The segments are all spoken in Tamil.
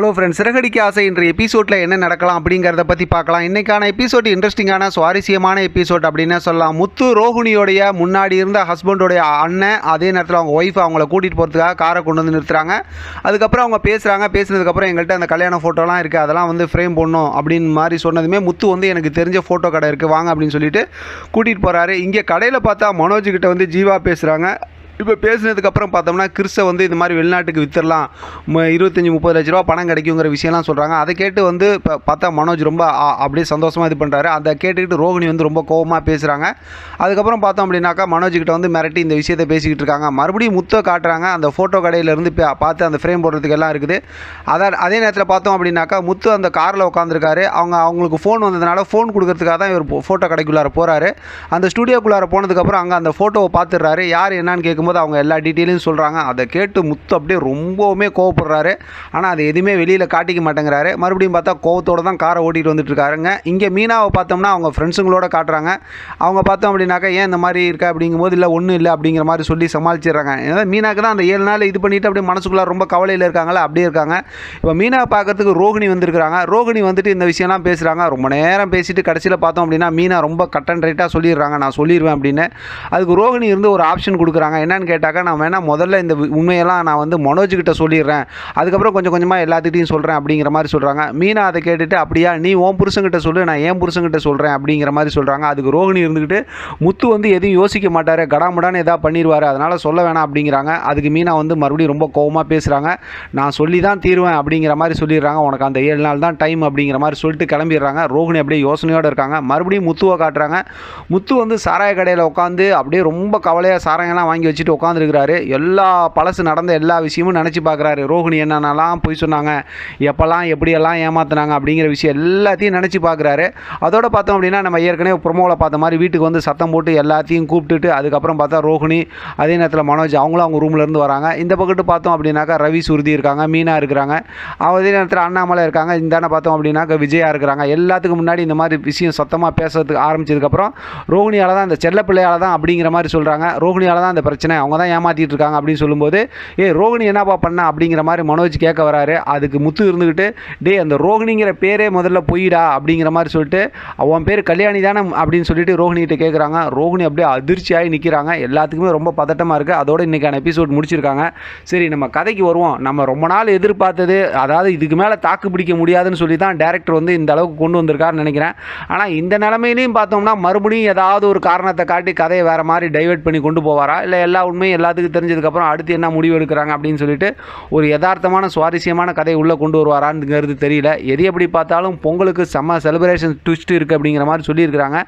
ஹலோ ஃப்ரெண்ட்ஸ் சிறகடிக்க ஆசை இன்று எபிசோடில் என்ன நடக்கலாம் அப்படிங்கிறத பற்றி பார்க்கலாம். இன்றைக்கான எபிசோட் இன்ட்ரெஸ்டிங்கான சுவாரஸ்யமான எபிசோட் அப்படின்னு சொல்லலாம். முத்து ரோஹிணியோடைய முன்னாடி இருந்த ஹஸ்பண்டோடைய அண்ணன் அதே நேரத்தில் அவங்க ஒய்ஃப் அவங்கள கூட்டிகிட்டு போகிறதுக்காக காரை கொண்டு வந்து நிறுத்துறாங்க. அதுக்கப்புறம் அவங்க பேசுகிறாங்க பேசுனதுக்கப்புறம் எங்கள்கிட்ட அந்த கல்யாண ஃபோட்டோலாம் இருக்குது அதெல்லாம் வந்து ஃப்ரேம் பண்ணணும் அப்படின்னு மாதிரி சொன்னதுமே முத்து வந்து எனக்கு தெரிஞ்ச ஃபோட்டோ கடை இருக்குது வாங்க அப்படின்னு சொல்லிட்டு கூட்டிகிட்டு போகிறாரு இங்கே கடையில் பார்த்தா மனோஜ் கிட்ட வந்து ஜீவா பேசுகிறாங்க இப்போ பேசுனதுக்கப்புறம் பார்த்தோம்னா கிறிஸ்தை வந்து இது மாதிரி வெளிநாட்டுக்கு வித்துடலாம். இருபத்தஞ்சி முப்பது லட்ச ரூபா பணம் கிடைக்குங்கிற விஷயம்லாம் சொல்கிறாங்க அதை கேட்டு வந்து இப்போ பார்த்தா மனோஜ் ரொம்ப ஆ- அப்படியே சந்தோஷமாக இது பண்ணுறாரு அதை கேட்டுக்கிட்டு ரோகிணி வந்து ரொம்ப கோவமாக பேசுகிறாங்க அதுக்கப்புறம் பார்த்தோம் அப்படின்னாக்கா மனோஜ் கிட்ட வந்து மிரட்டி இந்த விஷயத்தை பேசிக்கிட்டு இருக்காங்க. மறுபடியும் முத்தை காட்டுறாங்க. அந்த ஃபோட்டோ கடையிலேருந்து பார்த்து அந்த ஃப்ரேம் போடுறதுக்கு எல்லாம் இருக்குது. அதான் அதே நேரத்தில் பார்த்தோம் அப்படின்னாக்கா முத்து அந்த காரில் உட்காந்துருக்காரு அவங்க அவங்களுக்கு ஃபோன் வந்ததுனால ஃபோன் கொடுக்கறதுக்காக தான் இவர் ஃபோட்டோ கடைக்குள்ளார போகிறாரு அந்த ஸ்டுடியோக்குள்ளார போனதுக்கப்புறம் அங்கே அந்த ஃபோட்டோவை பார்த்துடுறாரு. யார் என்னான்னு கேட்கும்போது அவங்க எல்லா டீட்டெயிலையும் சொல்கிறாங்க அதை கேட்டு முத்து அப்படியே ரொம்பவுமே கோவப்படுறாரு. ஆனால் அது எதுவுமே வெளியில் காட்டிக்க மாட்டேங்கிறாரு. மறுபடியும் பார்த்தா கோவத்தோடு தான் காரை ஓட்டிகிட்டு வந்துட்டு இருக்காருங்க. இங்கே மீனாவை பார்த்தோம்னா அவங்க ஃப்ரெண்ட்ஸுங்களோட காட்டுறாங்க. அவங்க பார்த்தோம் அப்படின்னாக்கா ஏன் இந்த மாதிரி இருக்கா? அப்படிங்கும்போது இல்லை ஒன்றும் இல்லை அப்படிங்கிற மாதிரி சொல்லி சமாளிச்சிடுறாங்க. ஏன்னா மீனாக்கு தான் அந்த ஏழு நாள் இது பண்ணிட்டு அப்படியே மனசுக்குள்ளே ரொம்ப கவலையில் இருக்காங்களா அப்படியே இருக்காங்க. இப்போ மீனாவை பார்க்கறதுக்கு ரோகிணி வந்திருக்கிறாங்க. ரோகிணி வந்துட்டு இந்த விஷயம்லாம் பேசுகிறாங்க ரொம்ப நேரம் பேசிட்டு கடைசியில் பார்த்தோம் அப்படின்னா மீனா ரொம்ப கட் அண்ட் ரைட்டாக சொல்லிடுறாங்க. நான் சொல்லிடுவேன் அப்படின்னு. அதுக்கு ரோகிணி இருந்து ஒரு ஆப்ஷன் கொடுக்குறாங்க. என்னன்னு கேட்டாக்கா நான் வேணால் முதல்ல இந்த உண்மையெல்லாம் நான் வந்து மனோஜ் கிட்ட சொல்லிடுறேன். அதுக்கப்புறம் கொஞ்சம் கொஞ்சமாக எல்லாத்துக்கிட்டையும் சொல்கிறேன் அப்படிங்கிற மாதிரி சொல்கிறாங்க மீனா அதை கேட்டுட்டு அப்படியா நீ உன் புருஷங்கிட்ட சொல்லு நான் என் புருஷன்கிட்ட சொல்கிறேன் அப்படிங்கிற மாதிரி சொல்கிறாங்க அதுக்கு ரோஹிணி இருந்துக்கிட்டு முத்து வந்து எதுவும் யோசிக்க மாட்டார் கடாமுடான்னு எதாவது பண்ணிடுவார் அதனால் சொல்ல வேணாம் அப்படிங்கிறாங்க. அதுக்கு மீனா வந்து மறுபடியும் ரொம்ப கோவமாக பேசுகிறாங்க நான் சொல்லி தான் தீருவேன் அப்படிங்கிற மாதிரி சொல்லிடுறாங்க. உனக்கு அந்த ஏழு நாள் தான் டைம் அப்படிங்கிற மாதிரி சொல்லிட்டு கிளம்பிடுறாங்க. ரோகிணி அப்படியே யோசனையோடு இருக்காங்க. மறுபடியும் முத்துவை காட்டுறாங்க. முத்து வந்து சாராய கடையில் உட்காந்து அப்படியே ரொம்ப கவலையாக சாராயெல்லாம் வாங்கி வச்சுட்டு உட்காந்துருக்கிறாரு எல்லா பழசு நடந்த எல்லா விஷயமும் நினச்சி பார்க்குறாரு ரோஹிணி என்னென்னலாம் போய் சொன்னாங்க எப்போல்லாம் எப்படியெல்லாம் ஏமாத்தினாங்க அப்படிங்கிற விஷயம் எல்லாத்தையும் நினச்சி பார்க்குறாரு அதோட பார்த்தோம் அப்படின்னா நம்ம ஏற்கனவே ப்ரொமோவில் பார்த்த மாதிரி வீட்டுக்கு வந்து சத்தம் போட்டு எல்லாத்தையும் கூப்பிட்டுட்டு அதுக்கப்புறம் பார்த்தா ரோகிணி அதே நேரத்தில் மனோஜ் அவங்களும் அவங்க ரூம்லேருந்து வராங்க. இந்த பக்கத்து பார்த்தோம் அப்படின்னாக்கா ரவி சுருதி இருக்காங்க மீனா இருக்கிறாங்க. அதே நேரத்தில் அண்ணாமலை இருக்காங்க இந்தாண்ட பார்த்தோம் அப்படின்னாக்கா விஜயா இருக்கிறாங்க. எல்லாத்துக்கும் முன்னாடி இந்த மாதிரி விஷயம் சத்தமாக பேசுறதுக்கு ஆரம்பிச்சதுக்கப்புறம் ரோஹிணியால் தான் இந்த செல்ல பிள்ளையால் தான் அப்படிங்கிற மாதிரி சொல்கிறாங்க ரோஹிணியால் தான் இந்த பிரச்சனை அவங்க தான் ஏமாற்றிட்டு இருக்காங்க அப்படின்னு சொல்லும்போது ஏ ரோகிணி என்னப்பா பண்ண? அப்படிங்கிற மாதிரி மனோஜ் கேட்க வராரு. அதுக்கு முத்து இருந்துக்கிட்டு டே அந்த ரோகிணிங்கிற பேரே முதல்ல பொய்டா அப்படிங்கிற மாதிரி சொல்லிட்டு அவன் பேர் கல்யாணி தானே? அப்படின்னு சொல்லிட்டு ரோகிணிகிட்ட கேட்குறாங்க ரோகிணி அப்படியே அதிர்ச்சியாகி நிற்கிறாங்க எல்லாத்துக்குமே ரொம்ப பதட்டமாக இருக்குது அதோட இன்றைக்கான எபிசோட் முடிச்சிருக்காங்க. சரி நம்ம கதைக்கு வருவோம். நம்ம ரொம்ப நாள் எதிர்பார்த்தது அதாவது இதுக்கு மேலே தாக்கு பிடிக்க முடியாதுன்னு சொல்லி தான் டேரக்டர் வந்து இந்த அளவுக்கு கொண்டு வந்திருக்காருன்னு நினைக்கிறேன். ஆனால் இந்த நிலமையிலையும் பார்த்தோம்னா மறுபடியும் ஏதாவது ஒரு காரணத்தை காட்டி கதையை வேறு மாதிரி டைவர்ட் பண்ணி கொண்டு போவாரா? இல்லை எல்லா எல்லா உண்மையும் எல்லாத்துக்கும் தெரிஞ்சதுக்கப்புறம் அடுத்து என்ன முடிவு எடுக்கிறாங்க அப்படின்னு சொல்லிட்டு ஒரு யதார்த்தமான சுவாரஸ்யமான கதையை உள்ளே கொண்டு வருவாரான்ங்கிறது தெரியல. எது எப்படி பார்த்தாலும் பொங்கலுக்கு செம்ம செலிப்ரேஷன் ட்விஸ்ட் இருக்குது அப்படிங்கிற மாதிரி சொல்லியிருக்கிறாங்க.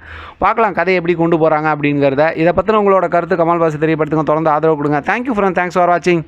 பார்க்கலாம் கதையை எப்படி கொண்டு போகிறாங்க அப்படிங்கிறத. இதை பற்றின உங்களோட கருத்து கமல் பாஸ் தெரியப்படுத்துங்க. தொடர்ந்து ஆதரவு கொடுங்க. தேங்க்யூ ஃப்ரெண்ட் தேங்க்ஸ் ஃபார் வாட்சிங்